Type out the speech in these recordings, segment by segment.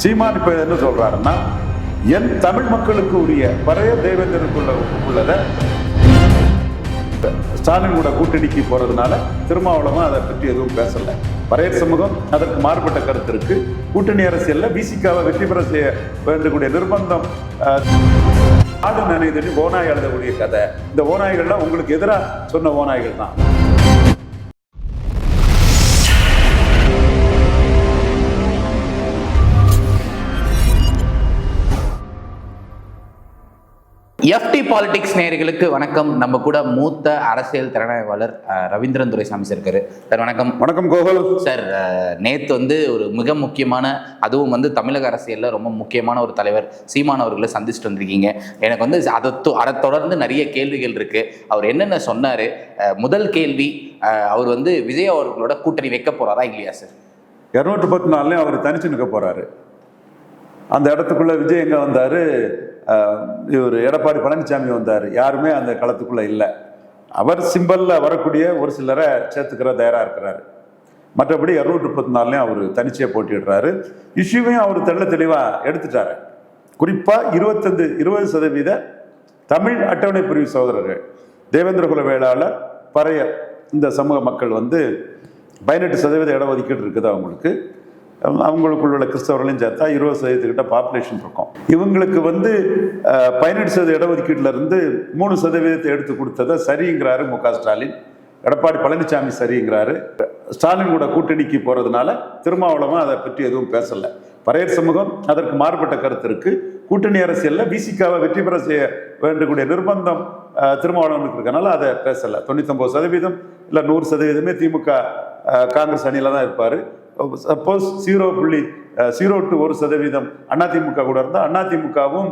சீமான் இப்போ என்ன சொல்கிறாருன்னா என் தமிழ் மக்களுக்கு உரிய பழைய தேவேந்திரனுக்குள்ள உள்ளதை ஸ்டாலின் கூட கூட்டணிக்கு போகிறதுனால திருமாவளவன் அதை பற்றி எதுவும் பேசலை. பறையர் சமூகம் அதற்கு மாறுபட்ட கருத்து இருக்கு. கூட்டணி அரசியலில் பிசிக்காவை வெற்றி பெற செய்ய வேண்டக்கூடிய நிர்பந்தம் அஹ், நாடு நினைதுன்னு ஓநாய் எழுதக்கூடிய கதை. இந்த ஓநாய்கள்லாம் உங்களுக்கு எதிராக சொன்ன ஓநாய்கள் தான். எஃப்டி பாலிடிக்ஸ் நேயர்களுக்கு வணக்கம். நம்ம கூட மூத்த அரசியல் திறனாய்வாளர் ரவீந்திரன் துரைசாமி சார் இருக்காரு. சார் வணக்கம். வணக்கம் கோகுல். சார் நேத்து வந்து ஒரு மிக முக்கியமான அதுவும் வந்து தமிழக அரசியல்ல ரொம்ப முக்கியமான ஒரு தலைவர் சீமான் அவர்களை சந்திச்சுட்டு வந்திருக்கீங்க. எனக்கு வந்து அதை அதை தொடர்ந்து நிறைய கேள்விகள் இருக்கு. அவர் என்னென்ன சொன்னாரு? முதல் கேள்வி அவர் வந்து விஜய் அவர்களோட கூட்டணி வைக்க போறாரா இல்லையா சார் இரநூற்றி பத்து நாள்லயும் அவர் தனிச்சு நிற்க போறாரு. அந்த இடத்துக்குள்ள விஜய் எங்க வந்தாரு? இவர் எடப்பாடி பழனிசாமி வந்தார். யாருமே அந்த களத்துக்குள்ளே இல்லை. அவர் சிம்பலில் வரக்கூடிய ஒரு சிலரை சேர்த்துக்கிற தயாராக இருக்கிறார். மற்றபடி இரநூற்றி முப்பத்தி நாலுலையும் அவர் தனிச்சே போட்டிடுறாரு இஷ்யூவையும் அவர் தெள்ள தெளிவாக எடுத்துட்டாரு. குறிப்பாக இருபத்தஞ்சு இருபது சதவீத தமிழ் அட்டவணை பிரிவு சகோதரர்கள். தேவேந்திரகுல வேளாளர் பறையர் இந்த சமூக மக்கள் வந்து பதினெட்டு சதவீத இடஒதுக்கீடு இருக்குது அவங்களுக்கு. அவங்களுக்குள்ள உள்ள கிறிஸ்தவர்களையும் சேர்த்தா இருபது சதவீதத்துக்கிட்ட பாப்புலேஷன் இருக்கும். இவங்களுக்கு வந்து பதினெட்டு சதவீத இடஒதுக்கீட்டுல இருந்து மூணு சதவீதத்தை எடுத்து கொடுத்ததை சரிங்கிறாரு மு க ஸ்டாலின். எடப்பாடி பழனிசாமி சரிங்கிறாரு. ஸ்டாலின் கூட கூட்டணிக்கு போகிறதுனால திருமாவளவன் அதை பற்றி எதுவும் பேசலை. பறையர் சமூகம் அதற்கு மாறுபட்ட கருத்து இருக்குது கூட்டணி அரசியலில் பிசிகாவை வெற்றி பெற செய்ய வேண்டக்கூடிய நிர்பந்தம் திருமாவளவனுக்கு இருக்கனால அதை பேசலை. தொண்ணூத்தொம்பது சதவீதம் இல்லை நூறு சதவீதமே திமுக காங்கிரஸ் அணியில தான் இருப்பார். சப்போஸ் ஜீரோ புள்ளி ஜீரோ டு ஒரு சதவீதம் அதிமுக கூட இருந்தால் அதிமுகவும்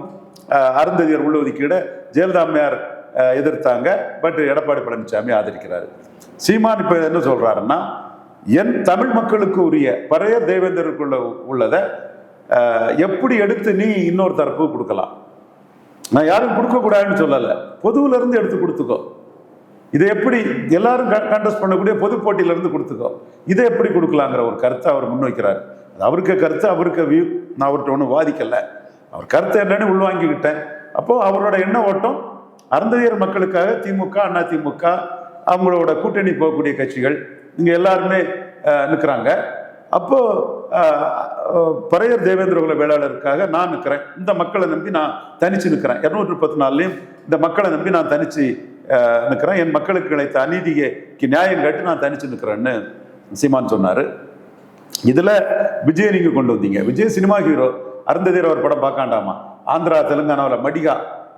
அருந்ததியர் உள்ளொதுக்கீடை ஜெயலலிதா அம்மையார் எதிர்த்தாங்க. பட் எடப்பாடி பழனிசாமி ஆதரிக்கிறார். சீமான் இப்போ என்ன சொல்கிறாருன்னா என் தமிழ் மக்களுக்கு உரிய பழைய தேவேந்தருக்குள்ள உள்ளதை எப்படி எடுத்து நீ இன்னொரு தரப்பு கொடுக்கலாம்? நான் யாரும் கொடுக்கக்கூடாதுன்னு சொல்லலை. பொதுவிலேருந்து எடுத்து கொடுத்துக்கோ. இதை எப்படி எல்லாரும் கண்டஸ்ட் பண்ணக்கூடிய பொது போட்டியில இருந்து கொடுத்துக்கோ. இதை எப்படி கொடுக்கலாங்கிற ஒரு கருத்தை அவர் முன்வைக்கிறார். அது அவருக்கு கருத்து அவருக்கு வியூ நான் அவர்கிட்ட ஒன்றும் வாதிக்கல. அவர் கருத்து என்னன்னு உள்வாங்கிக்கிட்டேன். அப்போது அவரோட எண்ண ஓட்டம் அறந்ததியர் மக்களுக்காக திமுக அண்ணா திமுக அவங்களோட கூட்டணி போகக்கூடிய கட்சிகள் இங்கே எல்லாருமே நிற்கிறாங்க அப்போது பறையர் தேவேந்திரகுல வேளாளருக்காக நான் நிற்கிறேன் இந்த மக்களை நம்பி நான் தனிச்சு நிற்கிறேன் இரநூற்றி முப்பத்தி நாள்லையும் இந்த மக்களை நம்பி நான் தனிச்சு நிற்கிறேன் என் மக்களுக்கு கிடைத்த அநீதிக்கு நியாயம் கேட்டு நான் தனிச்சு நிற்கிறேன்னு சீமான் சொன்னாரு. இதுல விஜய் நீங்க கொண்டு வந்தீங்க. Vijay cinema hero. அருந்ததியர் ஒரு படம் பார்க்காண்டாமா? ஆந்திரா தெலுங்கானாவில் மடிகா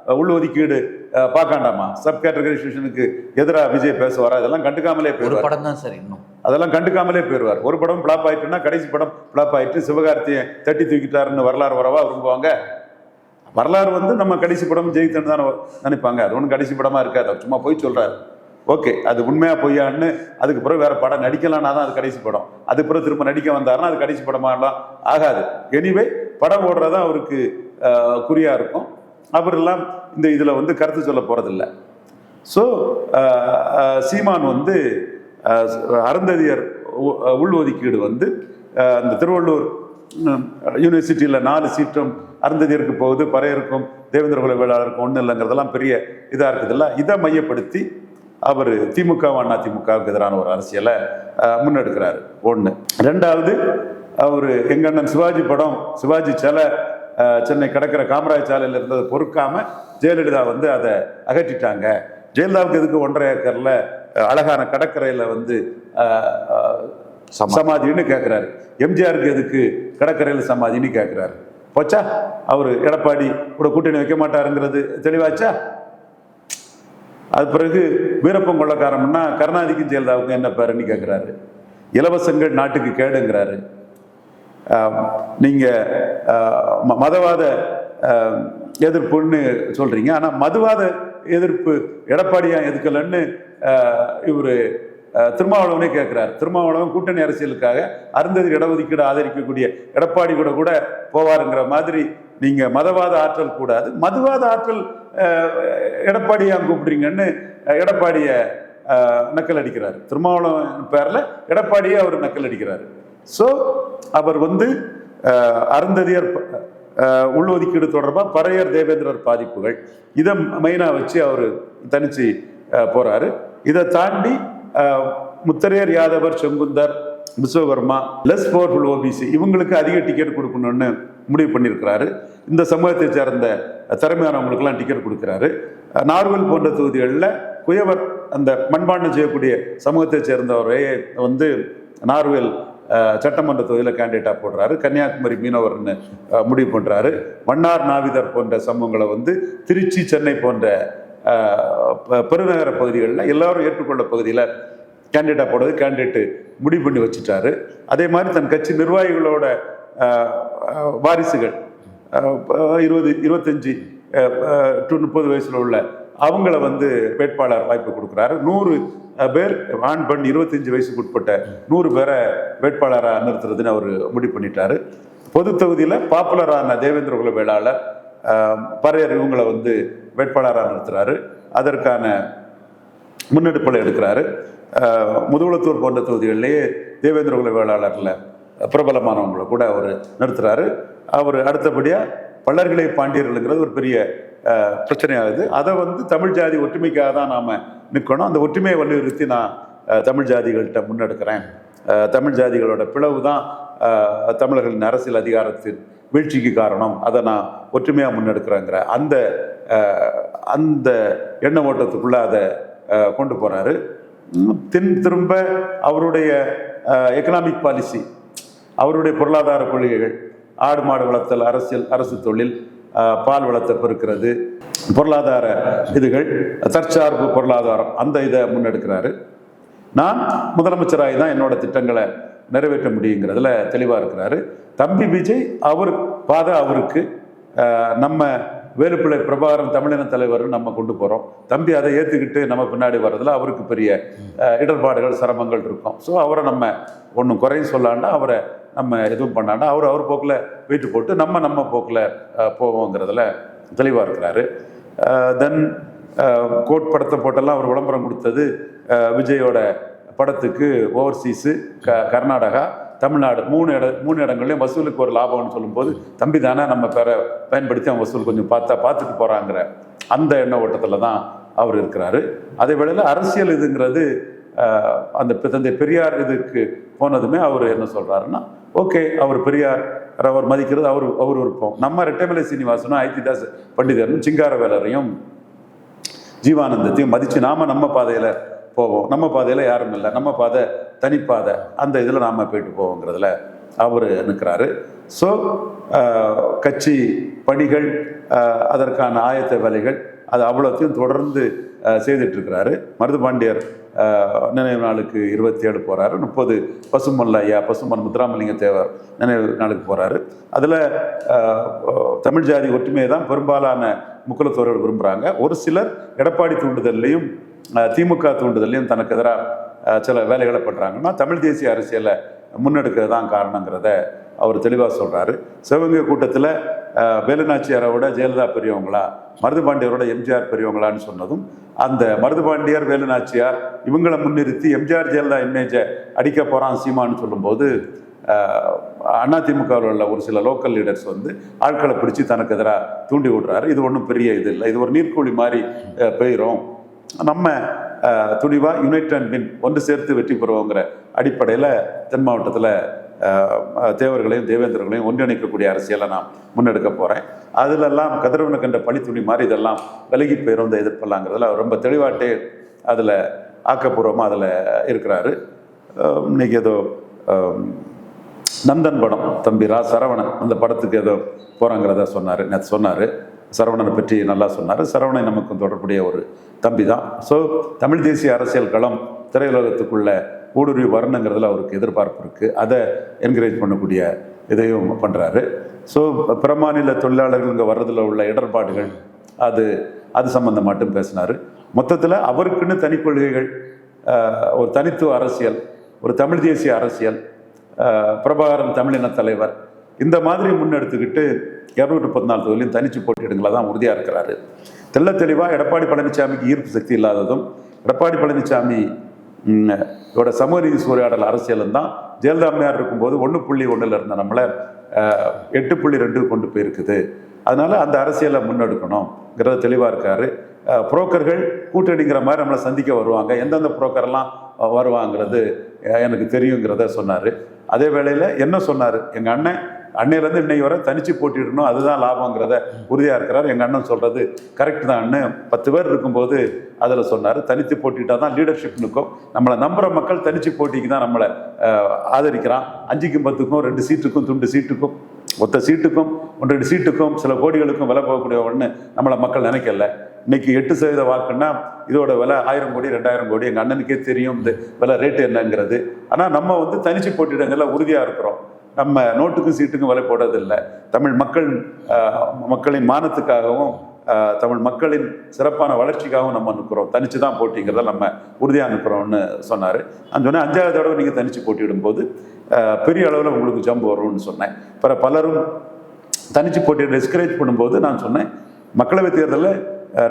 அஹ், உள்ஒதுக்கீடு அஹ், பார்க்காண்டாமா? சப் கேட்டகரைசேஷனுக்கு எதிராக விஜய் பேசுவாரா? இதெல்லாம் கண்டுக்காமலே ஒரு போயிடுவார். படம் தான் சார் இன்னும். அதெல்லாம் கண்டுக்காமலே போயிடுவார். ஒரு படம் பிளாப் ஆயிட்டுன்னா கடைசி படம் பிளாப் ஆயிட்டு சிவகார்த்தியை தட்டி தூக்கிட்டாருன்னு வரலாறு வரவா விரும்புவாங்க? வரலாறு வந்து நம்ம கடைசி படம் ஜெயித்தன் தானே நினைப்பாங்க. அது ஒன்றும் கடைசி படமாக இருக்காது. அவர் சும்மா போய் சொல்கிறாரு ஓகே அது உண்மையாக பொய்யான்னு அதுக்கு பிறகு வேறு படம் நடிக்கலாம்னா தான் அது கடைசி படம். அதுக்கு பிறகு திரும்ப நடிக்க வந்தாருன்னா அது கடைசி படமாலாம் ஆகாது. எனிவே படம் ஓடுறதான் அவருக்கு குறியாக இருக்கும். அவரெல்லாம் இந்த இதில் வந்து கருத்து சொல்ல போகிறதில்ல ஸோ சீமான் வந்து அருந்ததியர் உ- உள்ஒதுக்கீடு வந்து அந்த திருவள்ளூர் யூனிவர்சிட்டியில் நாலு சீட்டும் அருந்ததியருக்கு போகுது பறையருக்கும் தேவேந்திரகுல வேளாளருக்கும் ஒன்றும் இல்லைங்கிறதெல்லாம் பெரிய இதாக இருக்குதுல்ல இதை மையப்படுத்தி அவர் திமுக அண்ணா திமுகவுக்கு எதிரான ஒரு அரசியலை முன்னெடுக்கிறார். ஒன்று ரெண்டாவது அவர் எங்கண்ணன் சிவாஜி படம் சிவாஜி சிலை சென்னை கிடக்கிற காமராஜ் சாலையில் இருந்ததை பொறுக்காமல் ஜெயலலிதா வந்து அதை அகற்றிட்டாங்க. ஜெயலலிதாவுக்கு எதுக்கு ஒன்றரை ஏக்கரில் அழகான கடற்கரையில் வந்து சமாதின்னு கேட்குறாரு எம்ஜிஆருக்கு எதுக்கு கடற்கரையில் சமாதின்னு கேட்குறாரு போச்சா? அவர் எடப்பாடி கூட கூட்டணி வைக்க மாட்டாருங்கிறது தெளிவாச்சா? அது பிறகு வீரப்பம் கொள்ளக்காரம்னா கருணாநிதிக்கும் ஜெயலலிதாவுக்கும் என்ன பேருன்னு கேட்குறாரு இலவசங்கள் நாட்டுக்கு கேடுங்கிறாரு. நீங்கள் நீங்க ம- மதவாத எதிர்ப்புன்னு சொல்கிறீங்க ஆனால் மதுவாத எதிர்ப்பு எடப்பாடியா எதுக்கலன்னு இவர் திருமாவளவனே கேட்கிறார். திருமாவளவன் கூட்டணி அரசியலுக்காக அருந்ததி இடஒதுக்கீடு ஆதரிக்கக்கூடிய எடப்பாடி கூட கூட போவாருங்கிற மாதிரி நீங்க மதவாத ஆற்றல் கூடாது. மதுவாத ஆற்றல் ஆஹ், எடப்பாடியா கூப்பிடுறீங்கன்னு எடப்பாடிய நக்கல் அடிக்கிறார். திருமாவளவன் பேர்ல எடப்பாடியே அவர் நக்கல் அடிக்கிறார். ஸோ அவர் வந்து அருந்ததியர் ப- உள்ஒதுக்கீடு தொடர்பாக பறையர் தேவேந்திரர் பாதிப்புகள் இதை மெயினாக வச்சு அவர் தனிச்சு போகிறாரு போறாரு. இதை தாண்டி Mutharaiyar Yadavar Sengunthar Vishwakarma less powerful OBC இவங்களுக்கு அதிக டிக்கெட் கொடுக்கணும்னு முடிவு பண்ணியிருக்கிறாரு. இந்த சமூகத்தை சேர்ந்த திறமையானவங்களுக்கெல்லாம் டிக்கெட் கொடுக்குறாரு. நார்வல் போன்ற தொகுதிகளில் குயவர் அந்த மண்பாண்டம் செய்யக்கூடிய சமூகத்தை சேர்ந்தவரே வந்து நார்வேல் சட்டமன்ற தொகுதியில் கேண்டிடேட்டாக போடுறாரு. கன்னியாகுமரி மீனவர்னு முடிவு பண்ணுறாரு மன்னார் நாவிதர் போன்ற சமூகங்களை வந்து திருச்சி சென்னை போன்ற பெருநகர பகுதிகளில் எல்லாரும் ஏற்றுக்கொள்ள பகுதியில் கேண்டிடேட்டாக போடுறது கேண்டிடேட்டு முடிவு பண்ணி வச்சுட்டாரு. அதே மாதிரி தன் கட்சி நிர்வாகிகளோட வாரிசுகள் இருபது இருபத்தஞ்சி டு முப்பது வயசில் உள்ள அவங்கள வந்து வேட்பாளர் வாய்ப்பு கொடுக்குறாரு. நூறு பேர் ஆண் பெண் இருபத்தஞ்சு வயசுக்கு உட்பட்ட நூறு பேரை வேட்பாளராக நிறுத்துறதுன்னு அவர் முடிவு பண்ணிட்டாரு. பொது தொகுதியில் பாப்புலரான தேவேந்திர குல வேளாளர் பறையர் இவங்களை வந்து வேட்பாளராக நிறுத்துறாரு. அதற்கான முன்னெடுப்புகளை எடுக்கிறாரு. முதுகுளத்தூர் போன்ற தொகுதிகளிலேயே தேவேந்திர குல வேளாளரில் பிரபலமானவங்களை கூட அவர் நிறுத்துறாரு. அவர் அடுத்தபடியாக பல்லர்களை பாண்டியர்களுங்கிறது ஒரு பெரிய பிரச்சனையாகுது. அதை வந்து தமிழ் ஜாதி ஒற்றுமைக்காக தான் நாம் நிற்கணும் அந்த ஒற்றுமையை வலியுறுத்தி நான் தமிழ் ஜாதிகள்கிட்ட முன்னெடுக்கிறேன். தமிழ் ஜாதிகளோட பிளவு தான் தமிழர்களின் அரசியல் அதிகாரத்தின் வீழ்ச்சிக்கு காரணம். அதை நான் ஒற்றுமையாக முன்னெடுக்கிறேங்கிற அந்த அந்த எண்ண ஓட்டத்துக்குள்ளே அதை கொண்டு போகிறாரு தின் திரும்ப அவருடைய எக்கனாமிக் பாலிசி அவருடைய பொருளாதார கொள்கைகள் ஆடு மாடு வளர்த்தல் அரசியல் அரசு தொழில் பால் வளத்தை பெருக்கிறது பொருளாதார இதுகள் தற்சார்பு பொருளாதாரம் அந்த இதை முன்னெடுக்கிறாரு. நான் முதலமைச்சராகி தான் என்னோட திட்டங்களை நிறைவேற்ற முடியுங்கிறதுல தெளிவாக இருக்கிறாரு. தம்பி விஜய் அவர் பாதை அவருக்கு நம்ம வேலுப்பிள்ளை பிரபாகரன் தமிழின தலைவர் நம்ம கொண்டு போகிறோம் தம்பி அதை ஏற்றுக்கிட்டு நம்ம பின்னாடி வர்றதில் அவருக்கு பெரிய இடர்பாடுகள் சிரமங்கள் இருக்கும். ஸோ அவரை நம்ம ஒன்றும் குறையும் சொல்லாண்டா அவரை நம்ம எதுவும் பண்ணாண்டா அவர் அவர் போக்கில் வீட்டு போட்டு நம்ம நம்ம போக்கில் போவோங்கிறதுல தெளிவாக இருக்கிறாரு. தென் கோட் படத்தை போட்டெல்லாம் அவர் விளம்பரம் கொடுத்தது விஜயோட படத்துக்கு ஓவர்சீஸு க கர்நாடகா. தமிழ்நாடு மூணு இட மூணு இடங்கள்லையும் வசூலுக்கு ஒரு லாபம்னு சொல்லும்போது தம்பி தானே நம்ம பேரை பயன்படுத்தி அவன் வசூல் கொஞ்சம் பார்த்தா பார்த்துட்டு போகிறாங்கிற அந்த எண்ண ஓட்டத்தில் தான் அவர் இருக்கிறாரு. அதே வேளையில் அரசியல் இதுங்கிறது அந்த தந்தை பெரியார் இதுக்கு போனதுமே அவர் என்ன சொல்கிறாருன்னா ஓகே அவர் பெரியார் அவர் மதிக்கிறது அவர் அவர் விருப்பம். நம்ம ரெட்டமலை சீனிவாசனும் ஐத்திதாஸ் பண்டிதரும் சிங்காரவேலரையும் ஜீவானந்தத்தையும் மதித்து நாம நம்ம பாதையில் போவோம். நம்ம பாதையில் யாரும் இல்லை. நம்ம பாதை தனிப்பாதை. அந்த இதில் நாம் போயிட்டு போவோங்கிறதுல அவர் நிற்கிறாரு ஸோ கட்சி பணிகள் அதற்கான ஆயத்த வேலைகள் அது அவ்வளோத்தையும் தொடர்ந்து அஹ், மருது பாண்டியர் நினைவு நாளுக்கு இருபத்தி ஏழு போகிறாரு முப்பது பசுமல்ல ஐயா பசுமன் முத்துராமலிங்க தேவர் நினைவு நாளுக்கு போகிறாரு அதில் தமிழ் ஜாதி ஒற்றுமையை தான் பெரும்பாலான முக்குலத்தோர்கள் விரும்புகிறாங்க ஒரு சிலர் எடப்பாடி தூண்டுதல்லையும் திமுக தூண்டுதல்லையும் தனக்கு எதிராக சில வேலைகளை பண்ணுறாங்கன்னா தமிழ் தேசிய அரசியலை முன்னெடுக்கிறது தான் காரணங்கிறத அவர் தெளிவாக சொல்கிறாரு சிவகங்கை கூட்டத்தில் வேலுநாச்சியாரோட ஜெயலலிதா பெரியவங்களா மருதுபாண்டியரோட எம்ஜிஆர் பெரியவங்களான்னு சொன்னதும் அந்த மருதுபாண்டியர் வேலுநாச்சியார் இவங்களை முன்னிறுத்தி எம்ஜிஆர் ஜெயலலிதா இமேஜை அடிக்க போகிறான் சீமான்னு சொல்லும்போது அதிமுகவில் உள்ள ஒரு சில லோக்கல் லீடர்ஸ் வந்து ஆட்களை பிடிச்சி தனக்கு எதிராக தூண்டி விடுறாரு. இது ஒன்றும் பெரிய இது இல்லை. இது ஒரு நீர்க்கூலி மாதிரி போயிடும் நம்ம துணிவாக யுனைட் அண்ட் வின் ஒன்று சேர்த்து வெற்றி பெறுவோங்கிற அடிப்படையில் தென் மாவட்டத்தில் தேவர்களையும் தேவேந்திரர்களையும் ஒன்றிணைக்கக்கூடிய அரசியலை நான் முன்னெடுக்க போகிறேன் அதிலெல்லாம் கதிரவனை கண்ட பனித்துணி மாதிரி இதெல்லாம் விலகி போயிரும் இந்த எதிர்ப்பெல்லாங்கிறதுல அவர் ரொம்ப தெளிவாட்டே அதில் ஆக்கப்பூர்வமாக அதில் இருக்கிறாரு. இன்னைக்கு ஏதோ நந்தன் படம் தம்பி ரா சரவணன் அந்த படத்துக்கு ஏதோ போகிறாங்கிறத சொன்னார் நேற்று சொன்னார். சரவணனை பற்றி நல்லா சொன்னார். சரவணன் நமக்கு தொடர்புடைய ஒரு தம்பி தான் ஸோ தமிழ் தேசிய அரசியல் களம் திரையுலகத்துக்குள்ள ஊடுருவி வரணுங்கிறதுல அவருக்கு எதிர்பார்ப்பு இருக்குது அதை என்கரேஜ் பண்ணக்கூடிய இதையும் பண்ணுறாரு ஸோ பிற மாநில தொழிலாளர்கள் இங்கே வர்றதுல உள்ள இடர்பாடுகள் அது அது சம்மந்தம் மட்டும் பேசினார். மொத்தத்தில் அவருக்குன்னு தனி கொள்கைகள் ஒரு தனித்துவ அரசியல் ஒரு தமிழ் தேசிய அரசியல் பிரபாகரன் தமிழின தலைவர் இந்த மாதிரி முன்னெடுத்துக்கிட்டு இரநூத்தி முப்பத்தி நாலு தொகுதியிலும் தனிச்சு போட்டியிடுங்களா தான் உறுதியாக இருக்கிறாரு. தெள்ள தெளிவாக எடப்பாடி பழனிசாமிக்கு ஈர்ப்பு சக்தி இல்லாததும் எடப்பாடி பழனிசாமி ம், இதோட சமூக நீதி சூறையாடல் அரசியலும் தான் ஜெயலலிதா அம்மையார் இருக்கும்போது ஒன்று புள்ளி ஒன்றில் இருந்த நம்மளை எட்டு புள்ளி ரெண்டு கொண்டு போயிருக்குது. அதனால் அந்த அரசியலை முன்னெடுக்கணுங்கிறத தெளிவாக இருக்காரு. புரோக்கர்கள் கூட்டணிங்கிற மாதிரி நம்மளை சந்திக்க வருவாங்க. எந்தெந்த புரோக்கர்லாம் வருவாங்கிறது எனக்கு தெரியுங்கிறத சொன்னார். அதே வேளையில் என்ன சொன்னார்? எங்கள் அண்ணன் அன்னையிலேருந்து இன்னைக்கு வர தனிச்சு போட்டிடணும் அதுதான் லாபங்கிறத உறுதியாக இருக்கிறார். எங்கள் அண்ணன் சொல்கிறது கரெக்ட் தான் அண்ணன். பத்து பேர் இருக்கும்போது அதில் சொன்னார் தனித்து போட்டிட்டா தான் லீடர்ஷிப் நிற்கும். நம்மளை நம்புகிற மக்கள் தனிச்சு போட்டிக்கு தான் நம்மளை ஆதரிக்கிறான். அஞ்சுக்கும் பத்துக்கும் ரெண்டு சீட்டுக்கும் துண்டு சீட்டுக்கும் ஒத்த சீட்டுக்கும் ஒன்று சீட்டுக்கும் சில கோடிகளுக்கும் விலை போகக்கூடிய ஒன்று நம்மளை மக்கள் நினைக்கல. இன்னைக்கு எட்டு சதவீத வாக்குன்னா இதோட விலை ஆயிரம் கோடி ரெண்டாயிரம் கோடி. எங்கள் அண்ணனுக்கே தெரியும் இந்த விலை ரேட்டு என்னங்கிறது. ஆனால் நம்ம வந்து தனிச்சு போட்டிடங்கள்ல உறுதியாக இருக்கிறோம். நம்ம நோட்டுக்கும் சீட்டுக்கும் விலை போடுறதில்லை. தமிழ் மக்கள் மக்களின் மானத்துக்காகவும் தமிழ் மக்களின் சிறப்பான வளர்ச்சிக்காகவும் நம்ம நிற்கிறோம். தனிச்சு தான் போட்டிங்கிறத நம்ம உறுதியாக நிற்கிறோம்னு சொன்னார். அந்த சொன்னேன் அஞ்சாவது தடவை நீங்கள் தனிச்சு போட்டியிடும்போது பெரிய அளவில் உங்களுக்கு ஜம்ப் வரும்னு சொன்னேன். பிற பலரும் தனிச்சு போட்டியை டிஸ்கரேஜ் பண்ணும்போது நான் சொன்னேன் மக்களவைத் தேர்தலில்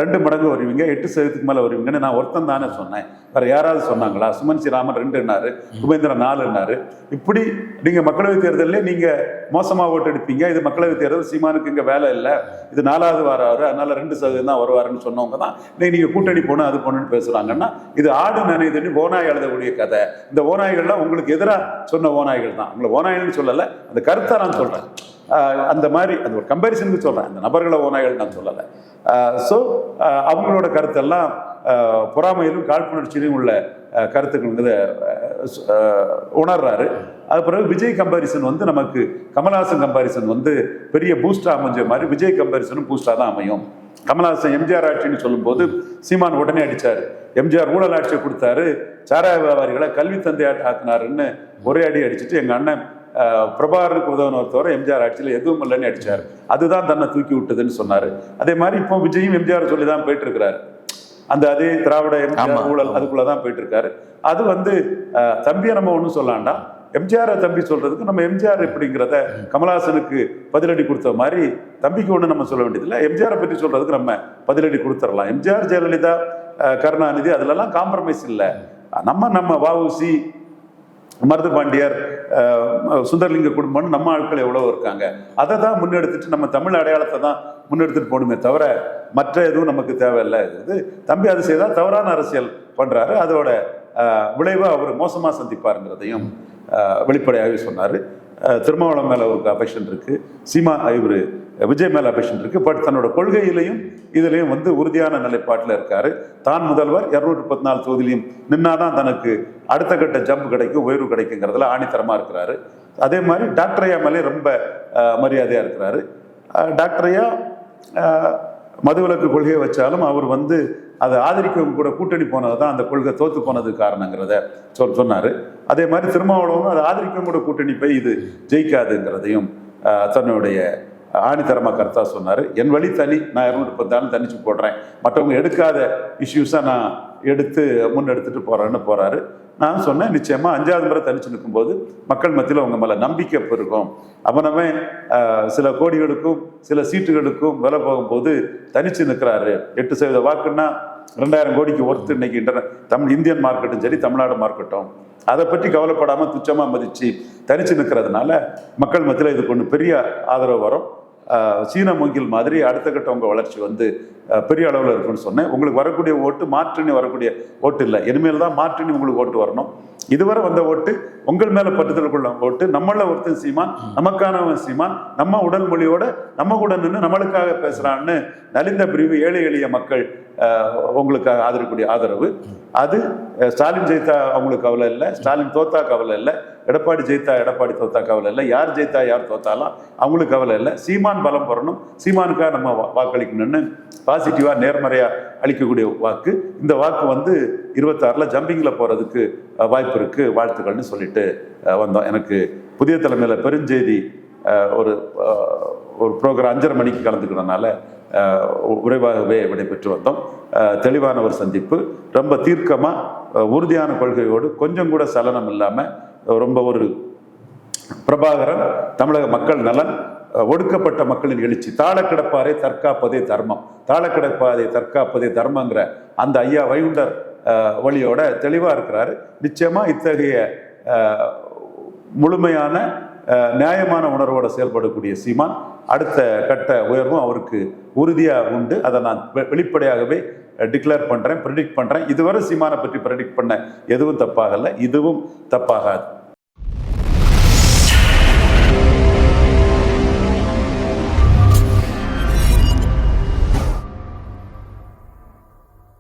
ரெண்டு மடங்கு வருவீங்க எட்டு சதவீதத்துக்கு மேலே வருவீங்கன்னு நான் ஒருத்தன் தானே சொன்னேன். வேற யாராவது சொன்னாங்களா? சுமன் ஸ்ரீராமன் ரெண்டுன்னாரு உபேந்திரன் நாலுன்னாரு. இப்படி நீங்கள் மக்களவைத் தேர்தலில் நீங்கள் மோசமாக ஓட்டு எடுப்பீங்க. இது மக்களவைத் தேர்தல் சீமானுக்கு இங்கே வேலை இல்லை. இது நாலாவது வாராரு அதனால ரெண்டு சதவீதம் தான் வருவாருன்னு சொன்னவங்க தான். இன்னைக்கு நீங்கள் கூட்டணி போகணும் அது போகணும்னு பேசுகிறாங்கன்னா இது ஆடு நினைதுன்னு ஓநாய் எழுதக்கூடிய கதை. இந்த ஓநாய்கள்லாம் உங்களுக்கு எதிராக சொன்ன ஓநாய்கள் தான். உங்களை ஓநாய்கள்னு சொல்லலை அந்த கருத்தை நான் சொல்கிறேன் அந்த மாதிரி அது ஒரு கம்பேரிசனுக்கு சொல்கிறேன் அந்த நபர்களை ஓநாய்கள் நான் சொல்லலை. ஸோ அவங்களோட கருத்தெல்லாம் பொறாமையிலும் காழ்ப்புணர்ச்சியிலும் உள்ள கருத்துக்கள்ங்கிறத உணர்றாரு. அது பிறகு விஜய் கம்பாரிசன் வந்து நமக்கு கமல்ஹாசன் கம்பாரிசன் வந்து பெரிய பூஸ்டாக அமைஞ்ச மாதிரி விஜய் கம்பாரிசனும் பூஸ்டா தான் அமையும். கமல்ஹாசன் எம்ஜிஆர் ஆட்சின்னு சொல்லும்போது சீமான் உடனே அடித்தார் எம்ஜிஆர் ஊழல் ஆட்சியை கொடுத்தாரு. சாராய வியாபாரிகளை கல்வி தந்தையாட்டு ஆக்குனாருன்னு ஒரே அடி அடிச்சுட்டு எங்கள் அண்ணன் ஆஹ், பிரபாகரனுக்கு உதவினவர் தவிர எம்ஜிஆர் ஆட்சியில் எதுவும் இல்லைன்னு அடிச்சார் அதுதான் தன்னை தூக்கி விட்டதுன்னு சொன்னாரு. அதே மாதிரி இப்போ விஜயும் எம்ஜிஆர் சொல்லி தான் போயிட்டு இருக்கிறாரு அந்த அதே திராவிட. எம்ஜிஆர் ஊழல் அதுக்குள்ள தான் போயிட்டு இருக்காரு அது வந்து தம்பியை நம்ம ஒன்றும் சொல்லாண்டா? எம்ஜிஆர் தம்பி சொல்றதுக்கு நம்ம எம்ஜிஆர் எப்படிங்கிறத கமலஹாசனுக்கு பதிலடி கொடுத்த மாதிரி தம்பிக்கு ஒன்று நம்ம சொல்ல வேண்டியதில்லை. எம்ஜிஆரை பற்றி சொல்றதுக்கு நம்ம பதிலடி கொடுத்துடலாம் எம்ஜிஆர் ஜெயலலிதா கருணாநிதி அதுலலாம் காம்ப்ரமைஸ் இல்லை. நம்ம நம்ம வஉசி மருது பாண்டியர் சுந்தரலிங்க குடும்பம்னு நம்ம ஆட்கள் எவ்வளோ இருக்காங்க. அதை தான் முன்னெடுத்துட்டு நம்ம தமிழ் அடையாளத்தை தான் முன்னெடுத்துட்டு போகணுமே தவிர மற்ற எதுவும் நமக்கு தேவையில்லை. இது தம்பி அது செய்தால் தவறான அரசியல் பண்ணுறாரு அதோட விளைவை அவர் மோசமாக சந்திப்பாருங்கிறதையும் வெளிப்படையாகவே சொன்னார். திருமாவளம் மேலே அவருக்கு அஃபெக்ஷன் இருக்குது சீமா இவர் விஜய் மேல அபிஷன் இருக்குது பட் தன்னோட கொள்கையிலையும் இதுலேயும் வந்து உறுதியான நிலைப்பாட்டில் இருக்காரு. தான் முதல்வர் இரநூற்றி முப்பத்தி நாலு தொகுதியிலையும் நின்னாதான் தனக்கு அடுத்த கட்ட ஜம்ப் கிடைக்கும் உயர்வு கிடைக்குங்கிறதுல ஆணித்தரமாக இருக்கிறாரு. அதே மாதிரி டாக்டர் ஐயா மேலே ரொம்ப மரியாதையாக இருக்கிறாரு. டாக்டர் ஐயா மதுவிலக்கு கொள்கையை வச்சாலும் அவர் வந்து அதை ஆதரிக்கவங்க கூட கூட்டணி போனது தான் அந்த கொள்கை தோத்து போனதுக்கு காரணங்கிறத சொல் சொன்னார். அதே மாதிரி திருமாவளவனும் அதை ஆதரிக்கவும் கூட கூட்டணி போய் இது ஜெயிக்காதுங்கிறதையும் தன்னுடைய ஆணித்தரமாக கருத்தாக சொன்னார். என் வழி தனி நான் இரநூறு பத்தாலும் தனிச்சு போடுறேன். மற்றவங்க எடுக்காத இஷ்யூஸாக நான் எடுத்து முன்னெடுத்துட்டு போகிறேன்னு போகிறாரு நான் சொன்னேன் நிச்சயமாக அஞ்சாவது முறை தனிச்சு நிற்கும்போது மக்கள் மத்தியில் அவங்க மேலே நம்பிக்கை இருக்கும் அப்போ நம்ம சில கோடிகளுக்கும் சில சீட்டுகளுக்கும் விலை போகும்போது தனிச்சு நிற்கிறாரு. எட்டு சதவீத வாக்குன்னா ரெண்டாயிரம் கோடிக்கு ஒர்த்து இன்னைக்கு இன்டர்நெட் தமிழ் இந்தியன் மார்க்கெட்டும் சரி தமிழ்நாடு மார்க்கெட்டும் அதை பற்றி கவலைப்படாமல் துச்சமாக மதித்து தனிச்சு நிற்கிறதுனால மக்கள் மத்தியில் இதுக்கு ஒன்று பெரிய ஆதரவு வரும். சீன மூங்கில் மாதிரி அடுத்த கட்ட உங்கள் வளர்ச்சி வந்து பெரிய அளவில் இருக்குன்னு சொன்னேன். உங்களுக்கு வரக்கூடிய ஓட்டு மாற்றுனி வரக்கூடிய ஓட்டு இல்லை. இனிமேல் தான் மாற்றுனி உங்களுக்கு ஓட்டு வரணும். இதுவரை வந்த ஓட்டு உங்கள் மேலே பட்டுதல் கொள்ள ஓட்டு நம்மள ஒருத்தன் சீமான் நமக்கானவன் சீமான் நம்ம உடல் மொழியோட நம்ம கூட நின்று நம்மளுக்காக பேசுகிறான்னு நலிந்த பிரிவு ஏழை எளிய மக்கள் ஆஹ் உங்களுக்காக ஆதரக்கூடிய ஆதரவு. அது ஸ்டாலின் ஜெயித்தா அவங்களுக்கு கவலை இல்லை. ஸ்டாலின் தோத்தா கவலை இல்லை. எடப்பாடி ஜெயித்தா எடப்பாடி தோத்தா கவலை இல்லை. யார் ஜெயித்தா யார் தோத்தாலாம் அவங்களுக்கு கவலை இல்லை. சீமான் பலம் பெறணும். சீமானுக்காக நம்ம வா- வாக்களிக்கணும்னு பாசிட்டிவாக நேர்மறையாக அளிக்கக்கூடிய வாக்கு. இந்த வாக்கு வந்து இருபத்தாறில் ஜம்பிங்கில் போகிறதுக்கு வாய்ப்பு இருக்குது வாழ்த்துக்கள்னு சொல்லிட்டு வந்தோம். எனக்கு புதிய தலைமையில் பெருஞ்செய்தி ஒரு ஒரு ப்ரோக்ராம் அஞ்சரை மணிக்கு கலந்துக்கிறனால விரைவாகவே விடைபெற்று வந்தோம். தெளிவான ஒரு சந்திப்பு. ரொம்ப தீர்க்கமாக உறுதியான கொள்கையோடு கொஞ்சம் கூட சலனம் இல்லாமல் ரொம்ப ஒரு பிரபாகரன் தமிழக மக்கள் நலன் ஒடுக்கப்பட்ட மக்களின் எழுச்சி. தாழ தற்காப்பதே தர்மம். தாழ தற்காப்பதே தர்மங்கிற அந்த ஐயா வைகுண்டர் வழியோட தெளிவாக இருக்கிறாரு. நிச்சயமாக இத்தகைய முழுமையான நியாயமான உணர்வோடு செயல்படக்கூடிய சீமான் அடுத்த கட்ட உயர்வும் அவருக்கு உறுதியாக உண்டு. அதை நான் வெ- வெளிப்படையாகவே டிக்ளேர் பண்ணுறேன் ப்ரெடிக்ட் பண்ணுறேன் இதுவரை சீமானை பற்றி ப்ரெடிக்ட் பண்ண எதுவும் தப்பாகலை இதுவும் தப்பாகாது.